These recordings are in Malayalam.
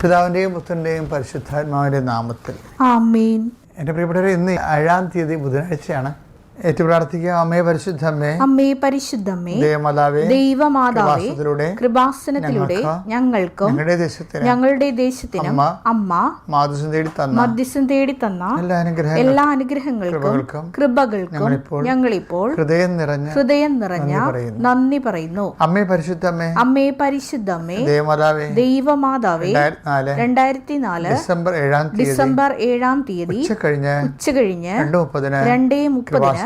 പിതാവിന്റെയും പുത്രന്റെയും പരിശുദ്ധാത്മാവിന്റെ നാമത്തിൽ. എന്റെ പ്രിയപ്പെട്ടവരെ ഇന്ന് ഏഴാം തീയതി ബുധനാഴ്ചയാണ്. ഏറ്റു പ്രാർത്ഥിക്കുക. അമ്മേ പരിശുദ്ധമ്മേ അമ്മേ പരിശുദ്ധമ്മേ ദേവമാതാവേ ദൈവമാതാവേ കൃപാസനത്തിലൂടെ ഞങ്ങൾക്കും ഞങ്ങളുടെ ദേശത്തിന് ഞങ്ങളുടെ ദേശത്തിനും അമ്മ മാതൃസം തേടി തന്ന മധ്യസ്ഥം തേടി തന്ന എല്ലാ എല്ലാ അനുഗ്രഹങ്ങൾക്കും കൃപകൾക്കും ഞങ്ങളിപ്പോൾ ഹൃദയം നിറഞ്ഞ ഹൃദയം നിറഞ്ഞ നന്ദി പറയുന്നു. അമ്മേ പരിശുദ്ധമ്മേ അമ്മേ പരിശുദ്ധമ്മേ ദൈവമാതാവേ ദൈവമാതാവേ രണ്ടായിരത്തി നാല് ഡിസംബർ ഏഴാം തീയതി ഡിസംബർ ഏഴാം തീയതി ഉച്ച കഴിഞ്ഞ് ഉച്ച കഴിഞ്ഞ് രണ്ട് മുപ്പതിന് രണ്ടേ മുപ്പതിന്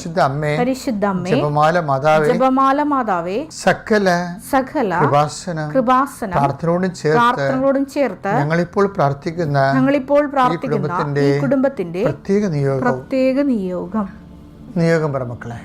ഇടയാക്കണമേ. ഇടയാക്കണമേ പരിശുദ്ധ അമ്മേ ജപമാല മാതാവേ ജപമാല മാതാവേ സകല സകല കൃപാസന കൃപാസന പ്രാർത്ഥനയോടും ചേർത്ത് പ്രാർത്ഥനകളോടും ചേർത്ത് ഞങ്ങളിപ്പോൾ പ്രാർത്ഥിക്കുന്ന ഞങ്ങളിപ്പോൾ പ്രാർത്ഥിക്കുന്ന ഈ കുടുംബത്തിന്റെ പ്രത്യേക നിയോഗം പ്രത്യേക നിയോഗം നിയോഗം പറ മക്കളെ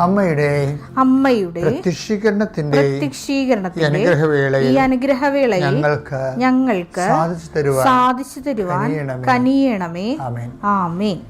അമ്മയുടെ അമ്മയുടെ പ്രത്യക്ഷീകരണത്തിന്റെ ഈ പ്രത്യക്ഷീകരണത്തിന്റെ അനുഗ്രഹവേളയിൽ ഈ അനുഗ്രഹവേളയിൽ ഞങ്ങൾക്ക് ഞങ്ങൾക്ക് സാധിച്ചു തരുവാൻ സാധിച്ചു തരുവാൻ കനിയണമേ. കനിയണമേ. ആമേൻ. ആമേൻ.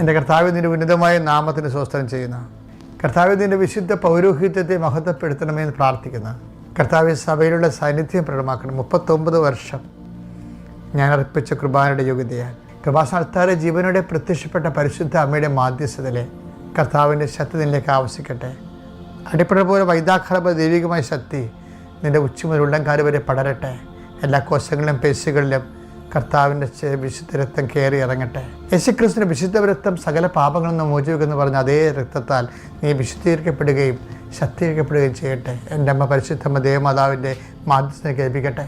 എന്റെ കർത്താവിന്റെ ഉന്നതമായ നാമത്തിന് സ്വസ്ത്രം ചെയ്യുന്ന. കർത്താവിന്റെ വിശുദ്ധ പൗരോഹിത്യത്തെ മഹത്വപ്പെടുത്തണമെന്ന് പ്രാർത്ഥിക്കുന്ന. കർത്താവ് സഭയിലുള്ള സാന്നിധ്യം പ്രകടമാക്കണം. മുപ്പത്തൊമ്പത് വർഷം ഞാൻ അർപ്പിച്ച കൃപാനയുടെ യോഗ്യതയാൽ. കൃപാസ്ഥാനത്താറെ ജീവനോടെ പ്രത്യക്ഷപ്പെട്ട പരിശുദ്ധ അമ്മയുടെ മാധ്യസ്ഥതയിലെ കർത്താവിന്റെ ശക്തി നിന്നിലേക്ക് ആവശ്യിക്കട്ടെ അടിപ്പട പോലെ വൈദാഖലപ ദൈവികമായ ശക്തി നിന്റെ ഉച്ച മുതൽ ഉള്ളംകാര് വരെ പടരട്ടെ. എല്ലാ കോശങ്ങളിലും പേശികളിലും കർത്താവിന്റെ വിശുദ്ധ രക്തം കയറി ഇറങ്ങട്ടെ യേശുക്രിസ്തുവിന്റെ വിശുദ്ധ രക്തം സകല പാപങ്ങളിൽ നിന്ന് മോചിവെക്കുമെന്ന് പറഞ്ഞ അതേ രക്തത്താൽ നീ വിശുദ്ധീകരിക്കപ്പെടുകയും ശക്തീകരിക്കപ്പെടുകയും ചെയ്യട്ടെ എന്റെ അമ്മ പരിശുദ്ധമ്മ ദേവമാതാവിന്റെ മാധ്യസ്ഥനെ കേൾപ്പിക്കട്ടെ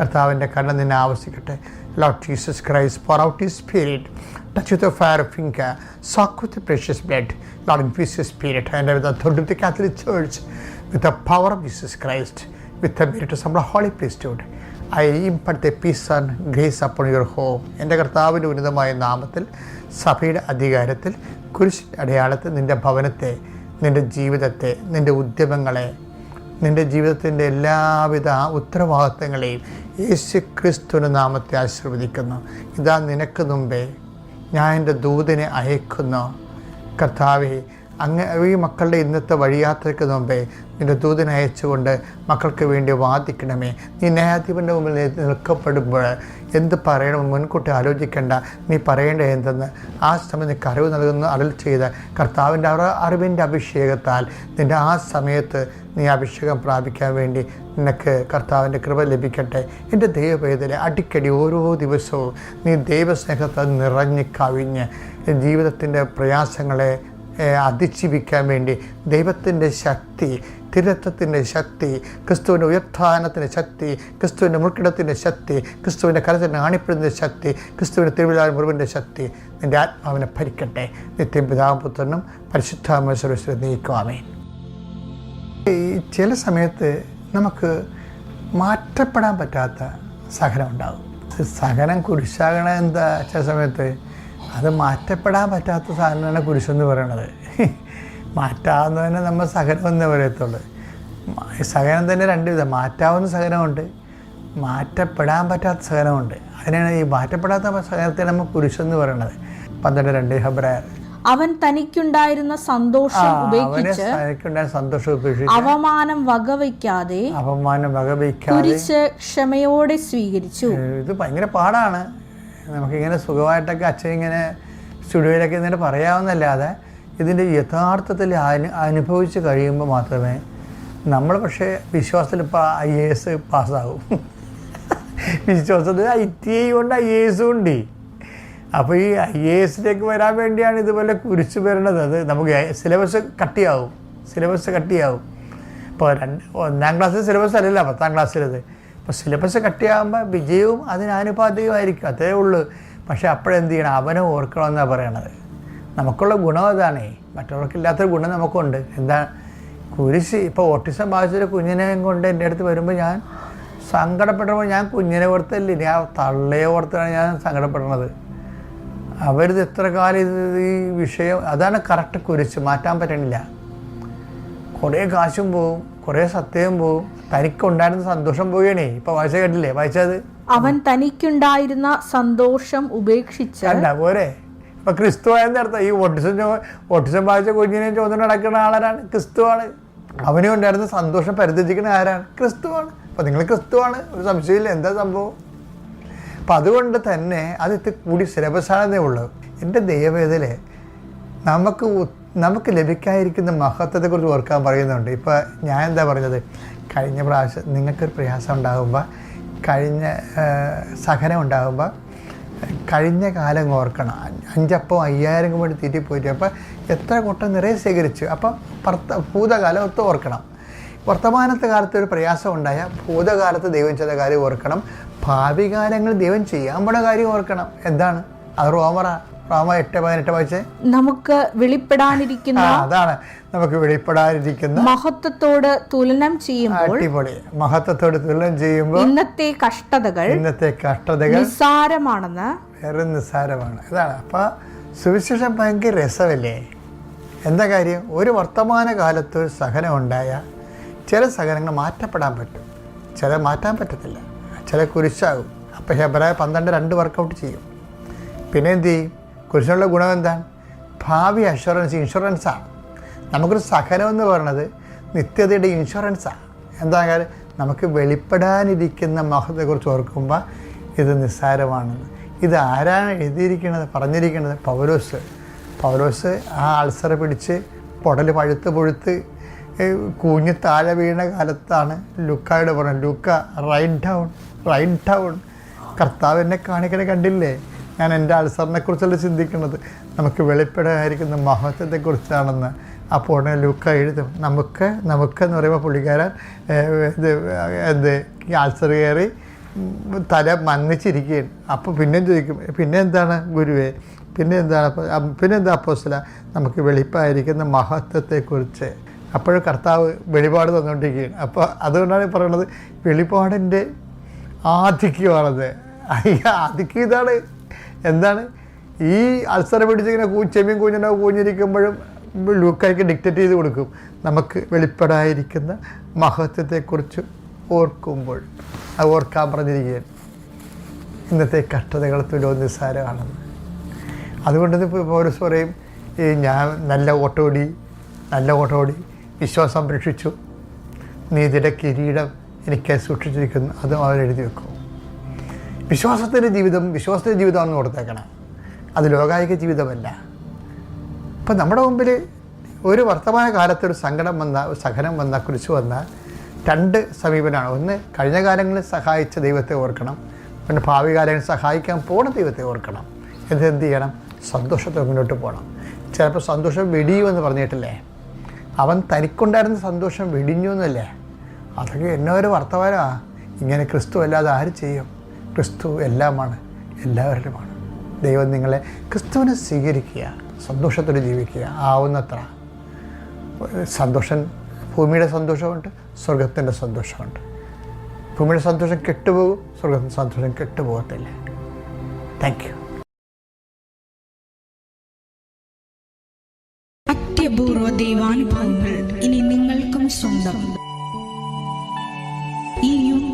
കർത്താവിന്റെ കണ്ണ് നിന്നെ ആവശ്യിക്കട്ടെ Lord Jesus Christ, pour out His Spirit, touch with the fire of finger, soak with the precious blood. Lord, infuse Your Spirit, and with the authority of the Catholic Church, with the power of Jesus Christ, with I impart peace and grace upon your home. എന്റെ കർത്താവിന്റെ ഉന്നതമായ നാമത്തിൽ സഭയുടെ അധികാരത്തിൽ കുരിശ് അടയാളത്തിൽ നിന്റെ ഭവനത്തെ നിന്റെ ജീവിതത്തെ നിന്റെ ഉദ്യമങ്ങളെ നിന്റെ ജീവിതത്തിന്റെ എല്ലാവിധ ഉത്തരവാദിത്തങ്ങളെയും യേശു ക്രിസ്തുവിന്റെ നാമത്തെ ആശീർവദിക്കുന്നു. ഇതാ നിനക്ക് മുമ്പേ ഞാൻ എന്റെ ദൂതനെ അയക്കുന്നു. കർത്താവെ അങ്ങ് ഈ മക്കളുടെ ഇന്നത്തെ വഴിയാത്രയ്ക്ക് മുമ്പേ നിന്റെ ദൂതനെ അയച്ചുകൊണ്ട് മക്കൾക്ക് വേണ്ടി വാദിക്കണമേ. നീ ന്യായാധിപന്റെ മുമ്പിൽ നിൽക്കപ്പെടുമ്പോൾ എന്ത് പറയണം മുൻകൂട്ടി ആലോചിക്കേണ്ട. നീ പറയേണ്ട എന്തെന്ന്? ആ സമയം നിനക്ക് അറിവ് നൽകുന്ന അരൽ ചെയ്ത കർത്താവിന്റെ അറ അറിവിന്റെ അഭിഷേകത്താൽ നിന്റെ ആ സമയത്ത് നീ അഭിഷേകം പ്രാപിക്കാൻ വേണ്ടി നിനക്ക് കർത്താവിന്റെ കൃപ ലഭിക്കട്ടെ. എന്റെ ദൈവവേദന അടിക്കടി ഓരോ ദിവസവും നീ ദൈവസ്നേഹത്തെ നിറഞ്ഞ് കവിഞ്ഞ് ജീവിതത്തിന്റെ പ്രയാസങ്ങളെ അതിജീവിക്കാൻ വേണ്ടി ദൈവത്തിന്റെ ശക്തി തിരുത്തത്തിന്റെ ശക്തി ക്രിസ്തുവിന്റെ ഉയർത്ഥാനത്തിന്റെ ശക്തി ക്രിസ്തുവിന്റെ മുൾക്കിടത്തിന്റെ ശക്തി ക്രിസ്തുവിന്റെ കരത്തിന്റെ ആണിപ്പിടുന്ന ശക്തി ക്രിസ്തുവിന്റെ തിരുവിതാ മുറിവിന്റെ ശക്തി നിന്റെ ആത്മാവിനെ ഭരിക്കട്ടെ. നിത്യം പിതാപുത്രനും പരിശുദ്ധാമേശ്വരശ്വരം നീക്കുവാമേ ഈ ചില സമയത്ത് നമുക്ക് മാറ്റപ്പെടാൻ പറ്റാത്ത സഹനം ഉണ്ടാകും. സഹനം കുരിശാകണ എന്താ? ചില സമയത്ത് അത് മാറ്റപ്പെടാൻ പറ്റാത്ത സാധനമാണ് കുരിശെന്ന് പറയണത്. മാറ്റാവുന്നതിനെ നമ്മൾ സഹനം എന്നേ പറയത്തുള്ളൂ. സഹനം തന്നെ രണ്ട് വിധം. മാറ്റാവുന്ന സഹനമുണ്ട് മാറ്റപ്പെടാൻ പറ്റാത്ത സഹനമുണ്ട്. അതിനാണ് ഈ മാറ്റപ്പെടാത്ത സഹനത്തെ നമ്മൾ കുരിശെന്ന് പറയണത്. പന്ത്രണ്ട് രണ്ട് ഹെബ്രായർ. അവൻ തനിക്കുണ്ടായിരുന്ന സന്തോഷം ഉപേക്ഷിച്ച് സന്തോഷം ഉപേക്ഷിച്ച് അവമാനം വകവയ്ക്കാതെ അവമാനം വകവയ്ക്കാതെ കുരിശ് ക്ഷമയോടെ സ്വീകരിച്ചു. ഇത് ഭയങ്കര പാടാണ്. നമുക്കിങ്ങനെ സുഖമായിട്ടൊക്കെ അച്ഛൻ ഇങ്ങനെ സ്റ്റുഡിയോയിലൊക്കെ ഇങ്ങനെ പറയാവുന്നല്ലാതെ ഇതിന്റെ യഥാർത്ഥത്തിൽ അനു അനുഭവിച്ച് കഴിയുമ്പോൾ മാത്രമേ നമ്മൾ പക്ഷേ വിശ്വാസത്തിൽ ഇപ്പോൾ ഐ എ എസ് പാസ്സാകും വിശ്വാസത്തിൽ ഐ ടി ഐ ഉണ്ട് ഐ എ എസും ഉണ്ട്. അപ്പോൾ ഈ ഐ എ എസിലേക്ക് വരാൻ വേണ്ടിയാണ് ഇതുപോലെ കുരിച്ചു വരണത്. അത് നമുക്ക് സിലബസ് കട്ടിയാവും. സിലബസ് കട്ടിയാവും. ഇപ്പോൾ രണ്ട് ഒന്നാം ക്ലാസ്സിൽ സിലബസ് അല്ലല്ലോ പത്താം ക്ലാസ്സിലത്. ഇപ്പോൾ സിലബസ് കട്ടിയാകുമ്പോൾ വിജയവും അതിനാനുപാതികമായിരിക്കും അതേ ഉള്ളൂ. പക്ഷേ അപ്പോഴെന്ത് ചെയ്യണം? അവനെ ഓർക്കണമെന്നാണ് പറയണത്. നമുക്കുള്ള ഗുണം അതാണ്. മറ്റുള്ളവർക്കില്ലാത്തൊരു ഗുണം നമുക്കുണ്ട്. എന്താ കുരിശ് ഇപ്പോൾ ഓട്ടിസം ബാധിച്ചൊരു കുഞ്ഞിനെ കൊണ്ട് എന്റെ അടുത്ത് വരുമ്പോൾ ഞാൻ സങ്കടപ്പെട്ടപ്പോൾ ഞാൻ കുഞ്ഞിനെ ഓർത്തല്ല ആ തള്ളയെ ഓർത്താണ് ഞാൻ സങ്കടപ്പെടുന്നത്. അവരിത് എത്ര കാലം ഇത് ഈ വിഷയം അതാണ് കറക്റ്റ് കുരിശ് മാറ്റാൻ പറ്റണില്ല. കുറേ കാശും പോവും. കുറേ സത്യവും പോവും തനിക്കുണ്ടായിരുന്ന സന്തോഷം പോവുകയാണേ. ഇപ്പൊ വായിച്ച കേട്ടില്ലേ? വായിച്ചത്? അവൻ തനിക്കുണ്ടായിരുന്ന സന്തോഷം ഉപേക്ഷിച്ച് അല്ല പോരെ. ഇപ്പൊ ക്രിസ്തു ആയെന്ന് അർത്ഥം. ഈ ഒട്ടിസം ഓട്ടിസം ബാധിച്ച കുഞ്ഞിനെ ചോദ്യം നടക്കുന്ന ആളാരാണ്? ക്രിസ്തുവാണ് അവനും ഉണ്ടായിരുന്ന സന്തോഷം പരിധിക്കുന്ന ആരാണ്? ക്രിസ്തുവാണ് അപ്പൊ നിങ്ങൾ ക്രിസ്തുവാണ് ഒരു സംശയമില്ല. എന്താ സംഭവം? അപ്പം അതുകൊണ്ട് തന്നെ അത് കൂടി സിലബസാണെന്നേ ഉള്ളൂ. എന്റെ ദൈവവേദന നമുക്ക് നമുക്ക് ലഭിക്കാതിരിക്കുന്ന മഹത്വത്തെക്കുറിച്ച് ഓർക്കാൻ പറയുന്നുണ്ട്. ഇപ്പോൾ ഞാൻ എന്താ പറഞ്ഞത്? കഴിഞ്ഞ പ്രാവശ്യം നിങ്ങൾക്കൊരു പ്രയാസം ഉണ്ടാകുമ്പോൾ കഴിഞ്ഞ സഹനം ഉണ്ടാകുമ്പോൾ കഴിഞ്ഞ കാലം ഓർക്കണം. അഞ്ച് അഞ്ചപ്പം അയ്യായിരം വേണ്ടി തീറ്റി പോയിട്ട് അപ്പോൾ എത്ര കൊട്ടം നിറയെ ശേഖരിച്ചു. അപ്പം ഭർത്ത ഭൂതകാലം ഒത്ത് ഓർക്കണം. വർത്തമാനത്തെ കാലത്ത് ഒരു പ്രയാസം ഉണ്ടായാൽ ഭൂതകാലത്ത് ദൈവം ചെയ്ത കാര്യം ഓർക്കണം. ഭാവി കാലങ്ങളിൽ ദൈവം ചെയ്യാൻ പോണ കാര്യം ഓർക്കണം. എന്താണ്? അത് റോമറ. റോമ എട്ട് പതിനെട്ട് വായിച്ചേ? നമുക്ക് വെളിപ്പെടാനിരിക്കുന്ന അതാണ്. നമുക്ക് വെളിപ്പെടാനിരിക്കുന്ന മഹത്വത്തോട് തുലനം ചെയ്യുമ്പോൾ അടിപൊളി. മഹത്വത്തോട് തുലനം ചെയ്യുമ്പോൾ ഇന്നത്തെ കഷ്ടതകൾ ഇന്നത്തെ കഷ്ടതകൾ നിസ്സാരമാണെന്ന് വെറും നിസ്സാരമാണ്. ഇതാണ്. അപ്പോൾ സുവിശേഷം ഭയങ്കര രസമല്ലേ? എന്താ കാര്യം? ഒരു വർത്തമാന കാലത്ത് ഒരു സഹനം ഉണ്ടായ ചില സഹനങ്ങൾ മാറ്റപ്പെടാൻ പറ്റും. ചില മാറ്റാൻ പറ്റത്തില്ല. ചില കുരിശാകും. അപ്പോൾ ഹെബ്രായ പന്ത്രണ്ട് രണ്ട് വർക്കൗട്ട് ചെയ്യും. പിന്നെ എന്ത് ചെയ്യും? കുരിശിനുള്ള ഗുണം എന്താണ്? ഭാവി അഷുറൻസ് ഇൻഷുറൻസാണ് നമുക്കൊരു സഹനം എന്ന് പറയുന്നത് നിത്യതയുടെ ഇൻഷുറൻസാണ് എന്താ നമുക്ക് വെളിപ്പെടാനിരിക്കുന്ന മഹത്തെക്കുറിച്ച് ഓർക്കുമ്പോൾ ഇത് നിസ്സാരമാണെന്ന് ഇത് ആരാണ് എഴുതിയിരിക്കുന്നത് പറഞ്ഞിരിക്കുന്നത്? പൗലോസ്. പൗലോസ് ആ അൾസർ പിടിച്ച് പൊടൽ പഴുത്ത് പൊഴുത്ത് കൂഞ്ഞ് താഴെ വീണ കാലത്താണ് ലുക്കായോട് പറഞ്ഞത് ലുക്ക റൈറ്റ് ഡൗൺ റൈറ്റ് ഡൗൺ കർത്താവ് എന്നെ കാണിക്കണേ കണ്ടില്ലേ? ഞാൻ എന്റെ അൾസറിനെ കുറിച്ചല്ല ചിന്തിക്കുന്നത്? നമുക്ക് വെളിപ്പെടാതിരിക്കുന്ന മഹത്വത്തെക്കുറിച്ചാണെന്ന് അപ്പോൾ ഉടനെ ലുക്ക എഴുതും. നമുക്ക് നമുക്ക് എന്ന് പറയുമ്പോൾ പുള്ളിക്കാരൻ ഇത് എന്ത് അൾസർ കയറി തല മന്നിച്ചിരിക്കുകയാണ്. അപ്പോൾ പിന്നെ ചോദിക്കും പിന്നെ എന്താണ് ഗുരുവേ? പിന്നെ എന്താണ് പിന്നെ എന്താ അപ്പോസ്തല നമുക്ക് വെളിപ്പായിരിക്കുന്ന മഹത്വത്തെക്കുറിച്ച് അപ്പോഴും കർത്താവ് വെളിപാട് തന്നുകൊണ്ടിരിക്കുകയാണ്. അപ്പോൾ അതുകൊണ്ടാണ് പറയുന്നത് വെളിപാടിന്റെ ആധിക്യമാണത്. ആധിക്യം ഇതാണ്. എന്താണ്? ഈ അൾസർ പിടിച്ചിങ്ങനെ കൂ ചെമ്മീൻ കുഞ്ഞിനോ കൂഞ്ഞിരിക്കുമ്പോഴും ലുക്കായി ഡിക്റ്റേറ്റ് ചെയ്ത് കൊടുക്കും. നമുക്ക് വെളിപ്പെടായിരിക്കുന്ന മഹത്വത്തെക്കുറിച്ച് ഓർക്കുമ്പോൾ അത് ഓർക്കാൻ പറഞ്ഞിരിക്കുകയാണ്. ഇന്നത്തെ കഷ്ടതകൾ തുലോ നിസ്സാരമാണെന്ന്. അതുകൊണ്ട് പൗരസ് പറയും ഈ ഞാൻ നല്ല ഓട്ടോടി നല്ല ഓട്ടോടി വിശ്വാസം സംരക്ഷിച്ചു നീതിയുടെ കിരീടം എനിക്ക് സൂക്ഷിച്ചിരിക്കുന്നു. അതും അവരെഴുതി വെക്കും. വിശ്വാസത്തിന്റെ ജീവിതം വിശ്വാസത്തിന്റെ ജീവിതമാണെന്ന് കൊടുത്തേക്കണം അത് ലോകായിക ജീവിതമല്ല. ഇപ്പം നമ്മുടെ മുമ്പിൽ ഒരു വർത്തമാന കാലത്ത് ഒരു സങ്കടം വന്ന സഹനം വന്ന കുറിച്ച് വന്ന രണ്ട് സമീപനമാണ്. ഒന്ന് കഴിഞ്ഞ കാലങ്ങളിൽ സഹായിച്ച ദൈവത്തെ ഓർക്കണം. പിന്നെ ഭാവി കാലങ്ങളിൽ സഹായിക്കാൻ പോണ ദൈവത്തെ ഓർക്കണം. എന്നിട്ട് എന്ത് ചെയ്യണം? സന്തോഷത്തോടെ മുന്നോട്ട് പോകണം. ചിലപ്പോൾ സന്തോഷം വെടിയുമെന്ന് പറഞ്ഞിട്ടില്ലേ? അവൻ തനിക്കുണ്ടായിരുന്ന സന്തോഷം വെടിഞ്ഞു എന്നല്ലേ? അതൊക്കെ എന്നോ ഒരു വർത്തമാനമാണ് ഇങ്ങനെ ക്രിസ്തു അല്ലാതെ ആര് ചെയ്യും? ക്രിസ്തു എല്ലാമാണ് എല്ലാവരുടെയുമാണ് ദൈവം നിങ്ങളെ ക്രിസ്തുവിനെ സ്വീകരിക്കുക സന്തോഷത്തോടെ ജീവിക്കുക ആവുന്നത്ര. സന്തോഷം ഭൂമിയുടെ സന്തോഷമുണ്ട് സ്വർഗത്തിന്റെ സന്തോഷമുണ്ട്. ഭൂമിയുടെ സന്തോഷം കെട്ടുപോകും സ്വർഗത്തിന്റെ സന്തോഷം കെട്ടുപോകത്തില്ല. താങ്ക് യു അത്യപൂർവ ദൈവാനുഭവങ്ങൾ ഇനി നിങ്ങൾക്കും സ്വന്തം. ഈ യൂട്യൂബ്